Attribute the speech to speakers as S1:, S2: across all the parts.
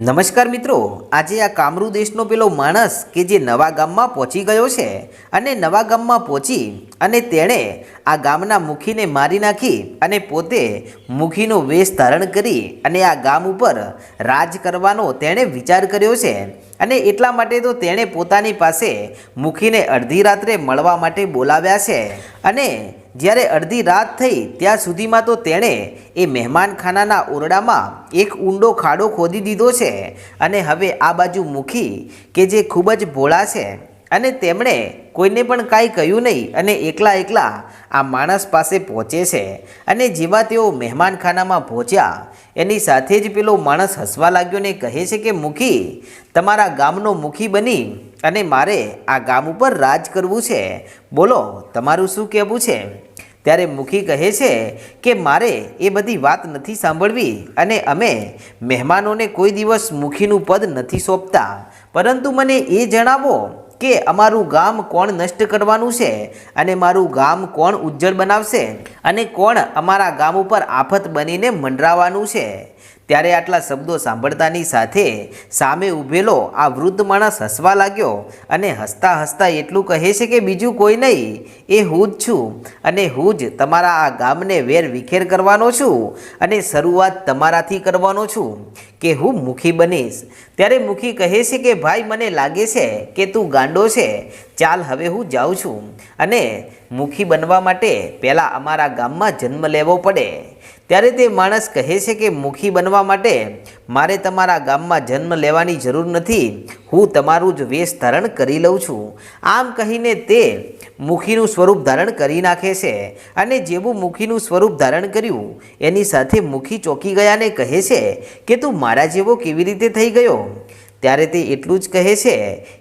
S1: નમસ્કાર મિત્રો, આજે આ કામરૂ દેશનો પેલો માણસ કે જે નવા ગામમાં પહોંચી ગયો છે અને નવા ગામમાં પહોંચી અને તેણે આ ગામના મુખીને મારી નાખી અને પોતે મુખીનો વેશ ધારણ કરી અને આ ગામ ઉપર રાજ કરવાનો તેણે વિચાર કર્યો છે. અને એટલા માટે તો તેણે પોતાની પાસે મુખીને અડધી રાત્રે મળવા માટે બોલાવ્યા છે. અને જ્યારે અડધી રાત થઈ, ત્યાં સુધીમાં તો તેણે એ મહેમાનખાનાના ઓરડામાં એક ઊંડો ખાડો ખોદી દીધો છે અને હવે આ બાજુ મુખી કે જે ખૂબ જ ભોળા છે. અને તેમણે કોઈને પણ કાંઈ કહ્યું નહીં અને એકલા એકલા આ માણસ પાસે પહોંચે છે. અને જેવા તેઓ મહેમાનખાનામાં પહોંચ્યા, એની સાથે જ પેલો માણસ હસવા લાગ્યો ને કહે છે કે, મુખી, તમારા ગામનો મુખી બની અને મારે આ ગામ ઉપર રાજ કરવું છે. બોલો, તમારું શું કહેવું છે? ત્યારે મુખી કહે છે કે મારે એ બધી વાત નથી સાંભળવી અને અમે મહેમાનોને કોઈ દિવસ મુખીનું પદ નથી સોંપતા. પરંતુ મને એ જણાવો કે અમારું ગામ કોણ નષ્ટ કરવાનું છે અને મારું ગામ કોણ ઉજ્જળ બનાવશે અને કોણ અમારા ગામ ઉપર આફત બનીને મંડરાવાનું છે. ત્યારે આટલા શબ્દો સાંભળતાની સાથે સામે ઊભેલો આ વૃદ્ધ માણસ હસવા લાગ્યો અને હસતા હસતા એટલું કહે છે કે બીજું કોઈ નહીં, એ હું જ છું અને હું જ તમારા આ ગામને વેર વિખેર કરવાનો છું અને શરૂઆત તમારાથી કરવાનો છું કે હું મુખી બનીશ. ત્યારે મુખી કહે છે કે, ભાઈ, મને લાગે છે કે તું ગાંડો છે. ચાલ, હવે હું જાઉં છું. અને મુખી બનવા માટે પહેલાં અમારા ગામમાં જન્મ લેવો પડે. ત્યારે તે માણસ કહે છે કે મુખી બનવા માટે મારે તમારા ગામમાં જન્મ લેવાની જરૂર નથી. હું તમારું જ વેશ ધારણ કરી લઉં છું. આમ કહીને તે મુખીનું સ્વરૂપ ધારણ કરી નાખે છે અને જેવું મુખીનું સ્વરૂપ ધારણ કર્યું, એની સાથે મુખી ચોકી ગયાને કહે છે કે તું મારા જેવો કેવી રીતે થઈ ગયો? ત્યારે તે એટલું જ કહે છે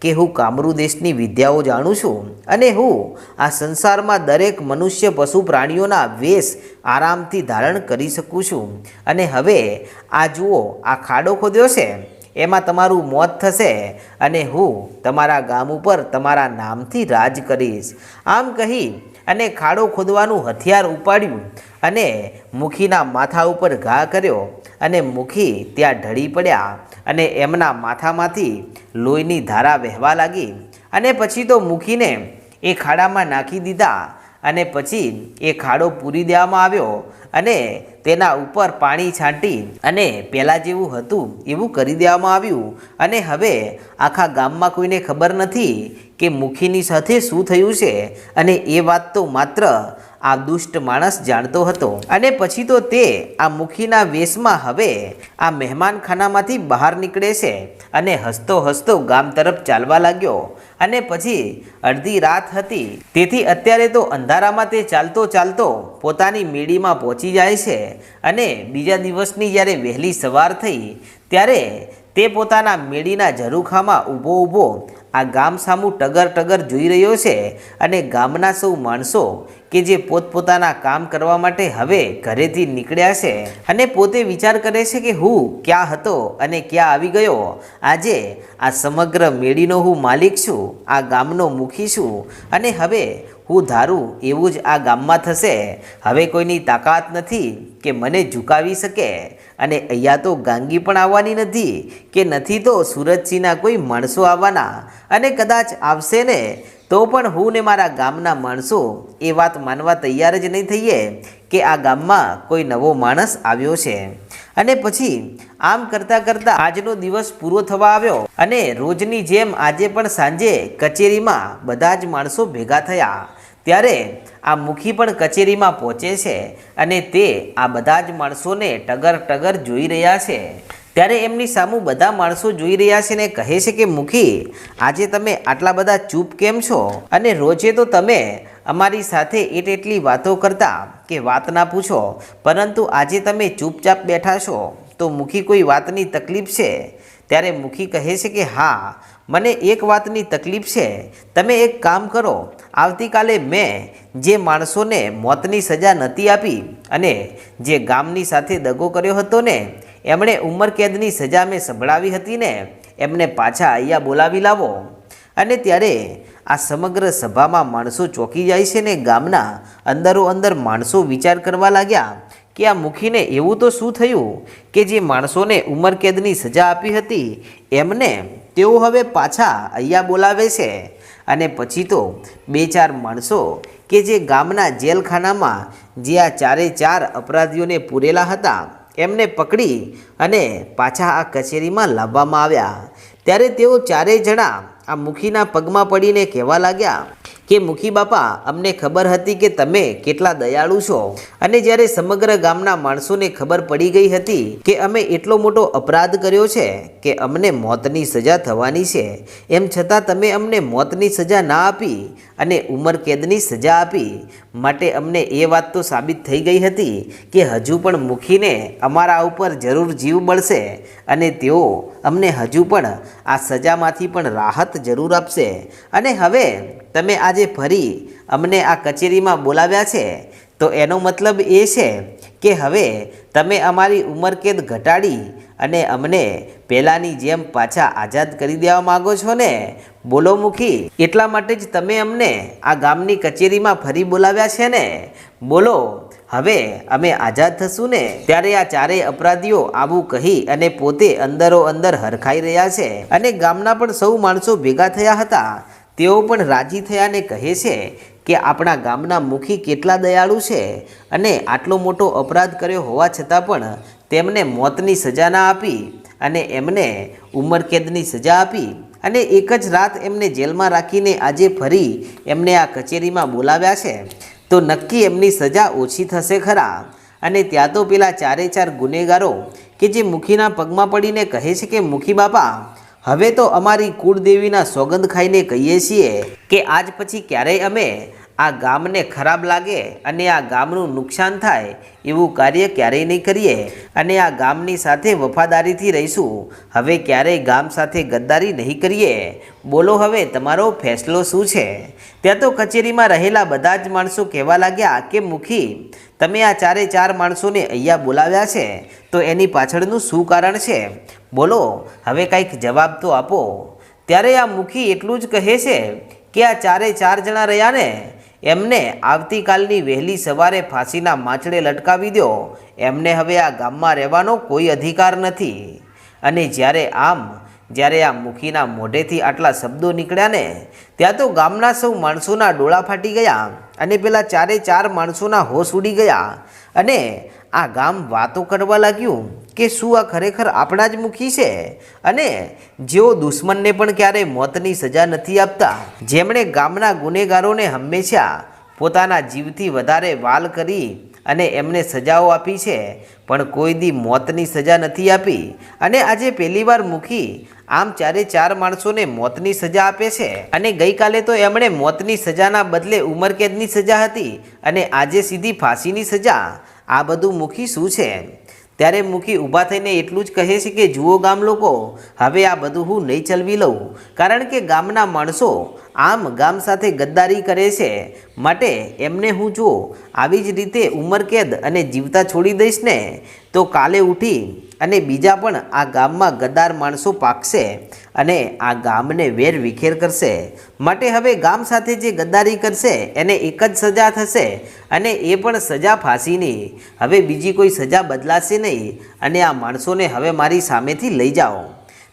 S1: કે હું કામરૂ દેશની વિદ્યાઓ જાણું છું અને હું આ સંસારમાં દરેક મનુષ્ય પશુ પ્રાણીઓના વેશ આરામથી ધારણ કરી શકું છું. અને હવે આ જુઓ, આ ખાડો ખોદ્યો છે. એમાં તમારું મોત થશે અને હું તમારા ગામ ઉપર તમારા નામથી રાજ કરીશ. આમ કહી અને ખાડો ખોદવાનું હથિયાર ઉપાડ્યું અને મુખીના માથા ઉપર ઘા કર્યો અને મુખી ત્યાં ઢળી પડ્યા અને એમના માથામાંથી લોહીની ધારા વહેવા લાગી. અને પછી તો મુખીને એ ખાડામાં નાખી દીધા. અને પછી એ ખાડો પૂરી દેવામાં આવ્યો અને તેના ઉપર પાણી છાંટી અને પહેલાં જેવું હતું એવું કરી દેવામાં આવ્યું. અને હવે આખા ગામમાં કોઈને ખબર નથી કે મુખીની સાથે શું થયું છે. અને એ વાત તો માત્ર આ દુષ્ટ માણસ જાણતો હતો. અને પછી તો તે આ મુખીના વેશમાં હવે આ મહેમાનખાનામાંથી બહાર નીકળે છે અને હસતો હસતો ગામ તરફ ચાલવા લાગ્યો. અને પછી અડધી રાત હતી. તેથી અત્યારે તો અંધારામાં તે ચાલતો ચાલતો પોતાની મેળીમાં પહોંચી જાય છે અને બીજા દિવસની જ્યારે વહેલી સવાર થઈ, ત્યારે તે પોતાના મેળીના ઝરૂખામાં ઊભો ઊભો આ ગામ સામું ટગર ટગર જોઈ રહ્યો છે અને ગામના સૌ માણસો કે જે પોતપોતાના કામ કરવા માટે હવે ઘરેથી નીકળ્યા છે અને પોતે વિચાર કરે છે કે હું ક્યાં હતો અને ક્યાં આવી ગયો. આજે આ સમગ્ર મેળીનો હું માલિક છું, આ ગામનો મુખી છું અને હવે હું ધારું એવું જ આ ગામમાં થશે. હવે કોઈની તાકાત નથી કે મને ઝુકાવી શકે. અને અહીંયા તો ગાંગી પણ આવવાની નથી, કે નથી તો સુરતસિંહના કોઈ માણસો આવવાના. અને કદાચ આવશે ને, તો પણ હું ને મારા ગામના માણસો એ વાત માનવા તૈયાર જ નહીં થઈએ, કે આ ગામમાં કોઈ નવો માણસ આવ્યો છે. અને પછી, આમ કરતાં કરતાં આજનો દિવસ પૂરો થવા આવ્યો અને રોજની જેમ આજે પણ સાંજે કચેરીમાં બધા જ માણસો ભેગા થયા. ત્યારે આ મુખી પણ કચેરીમાં પહોંચે છે અને તે આ બધા જ માણસોને ટગર ટગર જોઈ રહ્યા છે. ત્યારે એમની સામું બધા માણસો જોઈ રહ્યા છે ને કહે છે કે, મુખી, આજે તમે આટલા બધા ચૂપ કેમ છો? અને રોજે તો તમે અમારી સાથે એટ એટલી વાતો કરતા કે વાત ના પૂછો, પરંતુ આજે તમે ચૂપચાપ બેઠા છો. તો મુખી કોઈ વાતની તકલીફ છે? ત્યારે મુખી કહે છે કે, હા મને એક વાતની તકલીફ છે. તમે એક કામ કરો. આવતીકાલે મેં જે માણસોને મોતની સજા નહોતી આપી અને જે ગામની સાથે દગો કર્યો હતો ને, એમણે ઉંમરકેદની સજા મેં સંભળાવી હતી ને, એમને પાછા અહીંયા બોલાવી લાવો. અને ત્યારે આ સમગ્ર સભામાં માણસો ચોંકી જાય છે ને, ગામના અંદરો અંદર માણસો વિચાર કરવા લાગ્યા કે આ મુખીને એવું તો શું થયું કે જે માણસોને ઉંમરકેદની સજા આપી હતી, એમને તેઓ હવે પાછા અહીંયા બોલાવે છે અને પછી તો બે ચાર માણસો કે જે ગામના જેલખાનામાં જે આ ચારે ચાર અપરાધીઓને પૂરેલા હતા, એમને પકડી અને પાછા આ કચેરીમાં લાવવામાં આવ્યા. ત્યારે તેઓ ચારેય જણા આ મુખીના પગમાં પડીને કહેવા લાગ્યા કે મુખી બાપા, અમને ખબર હતી કે તમે કેટલા દયાળુ છો. અને જ્યારે સમગ્ર ગામના માણસોને ખબર પડી ગઈ હતી કે અમે એટલો મોટો અપરાધ કર્યો છે કે અમને મોતની સજા થવાની છે, એમ છતાં તમે અમને મોતની સજા ના આપી અને ઉમર કેદની સજા આપી, માટે અમને એ વાત તો સાબિત થઈ ગઈ હતી કે હજુ પણ મુખીને અમારા ઉપર જરૂર જીવ બળશે અને તેઓ અમને હજુ પણ આ સજામાંથી પણ રાહત જરૂર આપશે. અને હવે તમે આજે ફરી અમને આ કચેરીમાં બોલાવ્યા છે, તો એનો મતલબ એ છે કે હવે તમે અમારી ઉંમરકેદ ઘટાડી અને અમને પહેલાંની જેમ પાછા આઝાદ કરી દેવા માગો છો ને? બોલો મુખી. એટલા માટે જ તમે અમને આ ગામની કચેરીમાં ફરી બોલાવ્યા છે ને? બોલો, હવે અમે આઝાદ થશું ને? ત્યારે આ ચારેય અપરાધીઓ આવું કહી અને પોતે અંદરો અંદર હરખાઈ રહ્યા છે. અને ગામના પણ સૌ માણસો ભેગા થયા હતા. તેઓ પણ રાજી થયાને કહે છે કે આપણા ગામના મુખી કેટલા દયાળુ છે અને આટલો મોટો અપરાધ કર્યો હોવા છતાં પણ તેમને મોતની સજા ના આપી અને એમને ઉમરકેદની સજા આપી અને એક જ રાત એમને જેલમાં રાખીને આજે ફરી એમને આ કચેરીમાં બોલાવ્યા છે. તો નક્કી એમની સજા ઓછી થશે ખરા? અને ત્યાં તો પેલા ચારે ચાર ગુનેગારો કે જે મુખીના પગમાં પડીને કહે છે કે મુખી બાપા હવે તો અમારી કુળદેવીના સોગંદ ખાઈને કહીએ છીએ કે આજ પછી ક્યારેય અમે આ ગામને ખરાબ લાગે અને આ ગામનું નુકસાન થાય એવું કાર્ય ક્યારેય નહીં કરીએ અને આ ગામની સાથે વફાદારીથી રહીશું. હવે ક્યારેય ગામ સાથે ગદ્દારી નહીં કરીએ. બોલો હવે તમારો ફેસલો શું છે? ત્યાં તો કચેરીમાં રહેલા બધા જ માણસો કહેવા લાગ્યા કે મુખી, તમે આ ચારે ચાર માણસોને અહીંયા બોલાવ્યા છે, તો એની પાછળનું શું કારણ છે? બોલો, હવે કંઈક જવાબ તો આપો. ત્યારે આ મુખી એટલું જ કહે છે કે આ ચારે ચાર જણા રહ્યા ને એમને આવતીકાલની વહેલી સવારે ફાંસીના માછડે લટકાવી દો એમને હવે આ ગામમાં રહેવાનો કોઈ અધિકાર નથી. અને જ્યારે આમ, જ્યારે આ મુખીના મોઢેથી આટલા શબ્દો નીકળ્યા ને ત્યાં તો ગામના સૌ માણસોના ડોળા ફાટી ગયા અને પેલા ચારે ચાર માણસોના હોશ ઉડી ગયા. અને આ ગામ વાતો કરવા લાગ્યું કે શું આ ખરેખર આપણા જ મુખી છે? અને જેઓ દુશ્મનને પણ ક્યારેય મોતની સજા નથી આપતા, જેમણે ગામના ગુનેગારોને હંમેશા પોતાના જીવથી વધારે વાલ કરી અને એમને સજાઓ આપી છે, પણ કોઈ દી મોતની સજા નથી આપી. અને આજે પહેલીવાર મુખી આમ ચારે ચાર માણસોને મોતની સજા આપે છે. અને ગઈકાલે તો એમણે મોતની સજાના બદલે ઉંમરકેદની સજા હતી અને આજે સીધી ફાંસીની સજા આ બધું મુખી શું છે? ત્યારે મુખી ઊભા થઈને એટલું જ કહે છે કે, જુઓ ગામ લોકો, હવે આ બધું હું નહીં ચલવી લઉં. કારણ કે ગામના માણસો આમ ગામ સાથે ગદ્દારી કરે છે. માટે એમને હું જો આવી જ રીતે ઉંમરકેદ અને જીવતા છોડી દઈશ ને? તો કાલે ઉઠી અને બીજા પણ આ ગામમાં ગદાર માણસો પાકશે અને આ ગામને વેર વિખેર કરશે. માટે હવે ગામ સાથે જે ગદ્દારી કરશે, એને એક જ સજા થશે અને એ પણ સજા ફાંસીની. હવે બીજી કોઈ સજા બદલાશે નહીં અને આ માણસોને હવે મારી સામેથી લઈ જાઓ.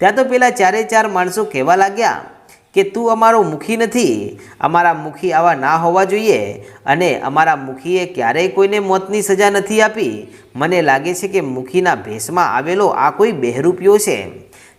S1: ત્યાં તો પેલા ચારે ચાર માણસો કહેવા લાગ્યા કે તું અમારો મુખી નથી, અમારા મુખી આવા ના હોવા જોઈએ અને અમારા મુખીએ ક્યારેય કોઈને મોતની સજા નથી આપી. મને લાગે છે કે મુખીના ભેસમાં આવેલો આ કોઈ બહેરૂપિયો છે.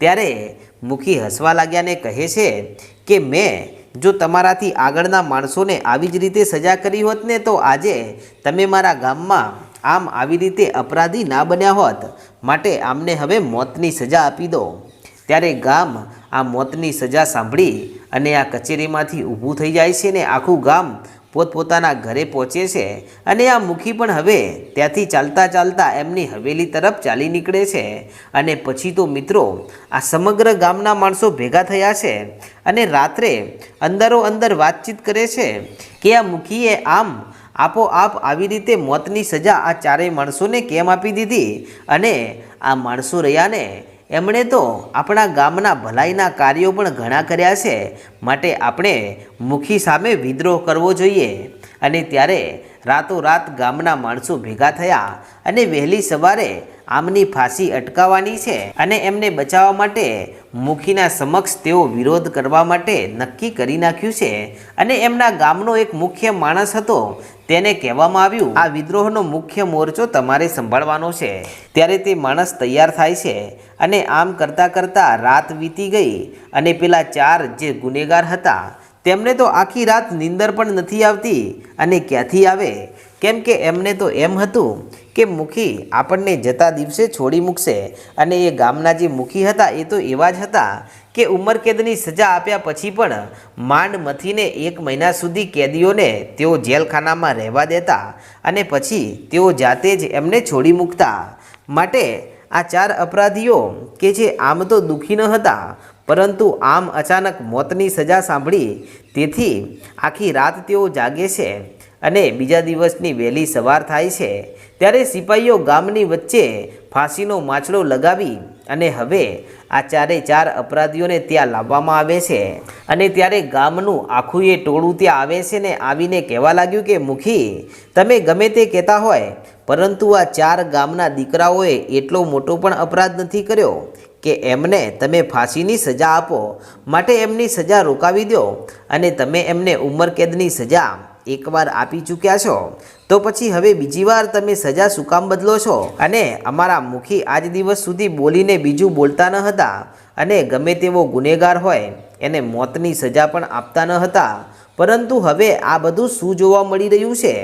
S1: ત્યારે મુખી હસવા લાગ્યાને કહે છે કે, મેં જો તમારાથી આગળના માણસોને આવી જ રીતે સજા કરી હોત ને તો આજે તમે મારા ગામમાં આમ આવી રીતે અપરાધી ના બન્યા હોત. માટે આમને હવે મોતની સજા આપી દો. ત્યારે ગામ આ મોતની સજા સાંભળી અને આ કચેરીમાંથી ઊભું થઈ જાય છે ને આખું ગામ પોતપોતાના ઘરે પહોંચે છે અને આ મુખી પણ હવે ત્યાંથી ચાલતા ચાલતા એમની હવેલી તરફ ચાલી નીકળે છે. અને પછી તો મિત્રો આ સમગ્ર ગામના માણસો ભેગા થયા છે અને રાત્રે અંદરો અંદર વાતચીત કરે છે કે આ મુખીએ આમ આપોઆપ આવી રીતે મોતની સજા આ ચારેય માણસોને કેમ આપી દીધી? અને આ માણસો રહ્યા ને એમણે તો આપણા ગામના ભલાઈના કાર્યો પણ ઘણા કર્યા છે. માટે આપણે મુખી સામે વિદ્રોહ કરવો જોઈએ. અને ત્યારે રાતોરાત ગામના માણસો ભેગા થયા અને વહેલી સવારે આમની ફાંસી અટકાવવાની છે અને એમને બચાવવા માટે મુખીના સમક્ષ તેઓ વિરોધ કરવા માટે નક્કી કરી નાખ્યું છે. અને એમના ગામનો એક મુખ્ય માણસ હતો, તેને કહેવામાં આવ્યું, આ વિદ્રોહનો મુખ્ય મોરચો તમારે સંભાળવાનો છે. ત્યારે તે માણસ તૈયાર થાય છે અને આમ કરતાં કરતાં રાત વીતી ગઈ અને પેલા ચાર જે ગુનેગાર હતા તેમને તો આખી રાત નીંદર પણ નથી આવતી અને ક્યાંથી આવે? કેમ કે એમને તો એમ હતું કે મુખી આપણને જતા દિવસે છોડી મૂકશે અને એ ગામના જે મુખી હતા એ તો એવા જ હતા કે ઉંમરકેદની સજા આપ્યા પછી પણ માંડ મથીને એક મહિના સુધી કેદીઓને તેઓ જેલખાનામાં રહેવા દેતા અને પછી તેઓ જાતે જ એમને છોડી મૂકતા. માટે આ ચાર અપરાધીઓ કે જે આમ તો દુઃખી ન હતા પરંતુ આમ અચાનક મોતની સજા સાંભળી તેથી આખી રાત તેઓ જાગે છે અને બીજા દિવસની વહેલી સવાર થાય છે, ત્યારે સિપાહીઓ ગામની વચ્ચે ફાંસીનો માછડો લગાવી અને હવે આ ચારે ચાર અપરાધીઓને ત્યાં લાવવામાં આવે છે. અને ત્યારે ગામનું આખું એ ટોળું ત્યાં આવે છે ને આવીને કહેવા લાગ્યું કે, મુખી, તમે ગમે તે કહેતા હોય, પરંતુ આ ચાર ગામના દીકરાઓએ એટલો મોટો પણ અપરાધ નથી કર્યો કે એમને તમે ફાંસીની સજા આપો, માટે એમની સજા રોકાવી દો અને તમે એમને ઉંમરકેદની સજા એકવાર આપી ચૂક્યા છો. તો પછી હવે બીજી વાર તમે સજા શું કામ બદલો છો? અને અમારા મુખી આજ દિવસ સુધી બોલીને બીજું બોલતા ન હતા અને ગમે તેવો ગુનેગાર હોય, એને મોતની સજા પણ આપતા ન હતા. પરંતુ હવે આ બધું શું જોવા મળી રહ્યું છે?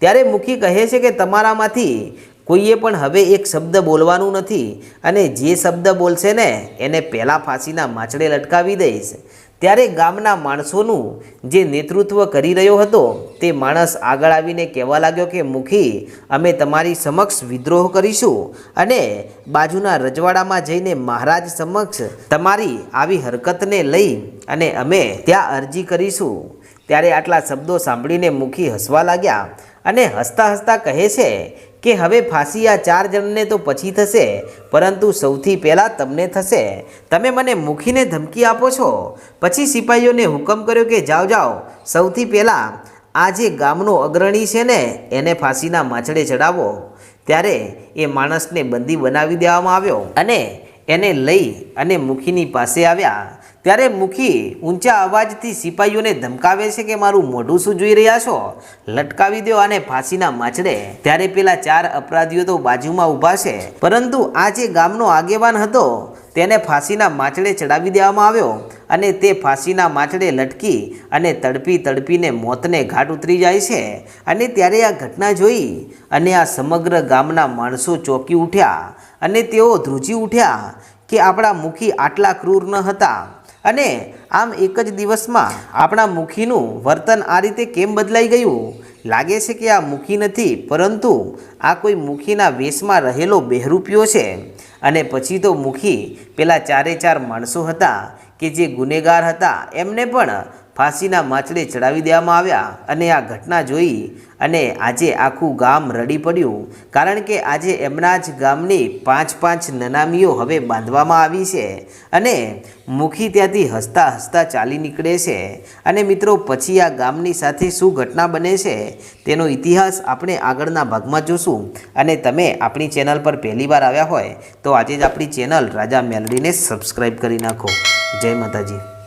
S1: ત્યારે મુખી કહે છે કે તમારામાંથી કોઈએ પણ હવે એક શબ્દ બોલવાનું નથી અને જે શબ્દ બોલશે ને, એને પહેલાં ફાંસીના માછડે લટકાવી દઈશ. ત્યારે ગામના માણસોનું જે નેતૃત્વ કરી રહ્યો હતો, તે માણસ આગળ આવીને કહેવા લાગ્યો કે, મુખી, અમે તમારી સમક્ષ વિદ્રોહ કરીશું અને બાજુના રજવાડામાં જઈને મહારાજ સમક્ષ તમારી આવી હરકતને લઈ અને અમે ત્યાં અરજી કરીશું. ત્યારે આટલા શબ્દો સાંભળીને મુખી હસવા લાગ્યા અને હસતા હસતા કહે છે કે હવે ફાંસી આ ચાર જણને તો પછી થશે, પરંતુ સૌથી પહેલાં તમને થશે. તમે મને મૂકીને ધમકી આપો છો. પછી સિપાહીઓને હુકમ કર્યો કે જાઓ જાઓ. સૌથી પહેલાં આ જે ગામનો અગ્રણી છે ને, એને ફાંસીના માછડે ચડાવો ત્યારે એ માણસને બંદી બનાવી દેવામાં આવ્યો. અને એને લઈ અને મુખીની પાસે આવ્યા. ત્યારે મુખી ઊંચા અવાજથી સિપાહીઓને ધમકાવે છે કે મારું મોઢું શું જોઈ રહ્યા છો? લટકાવી દો અને ફાંસીના માછડે. ત્યારે પેલા ચાર અપરાધીઓ તો બાજુમાં ઊભા છે. પરંતુ આ જે ગામનો આગેવાન હતો તેને ફાંસીના માછડે ચડાવી દેવામાં આવ્યો અને તે ફાંસીના માછડે લટકી અને તડપી તડપીને મોતને ઘાટ ઉતરી જાય છે. અને ત્યારે આ ઘટના જોઈ અને આ સમગ્ર ગામના માણસો ચોંકી ઉઠ્યા અને તેઓ ધ્રુજી ઉઠ્યા કે આપણા મુખી આટલા ક્રૂર ન હતા. અને આમ એક જ દિવસમાં આપણા મુખીનું વર્તન આ રીતે કેમ બદલાઈ ગયું? લાગે છે કે આ મુખી નથી, પરંતુ આ કોઈ મુખીના વેશમાં રહેલો બહેરૂપિયો છે. અને પછી તો મુખી પેલા ચારે ચાર માણસો હતા કે જે ગુનેગાર હતા, એમને પણ ફાંસીના માછડે ચડાવી દેવામાં આવ્યા. અને આ ઘટના જોઈ અને આજે આખું ગામ રડી પડ્યું. કારણ કે આજે એમના જ ગામની પાંચ પાંચ નનામીઓ હવે બાંધવામાં આવી છે અને મુખી ત્યાંથી હસતા હસતા ચાલી નીકળે છે. અને મિત્રો, પછી આ ગામની સાથે શું ઘટના બને છે તેનો ઇતિહાસ આપણે આગળના ભાગમાં જોશું. અને તમે આપણી ચેનલ પર પહેલીવાર આવ્યા હોય તો આજે જ આપણી ચેનલ રાજા મેલડીને સબસ્ક્રાઈબ કરી નાખો. જય માતાજી.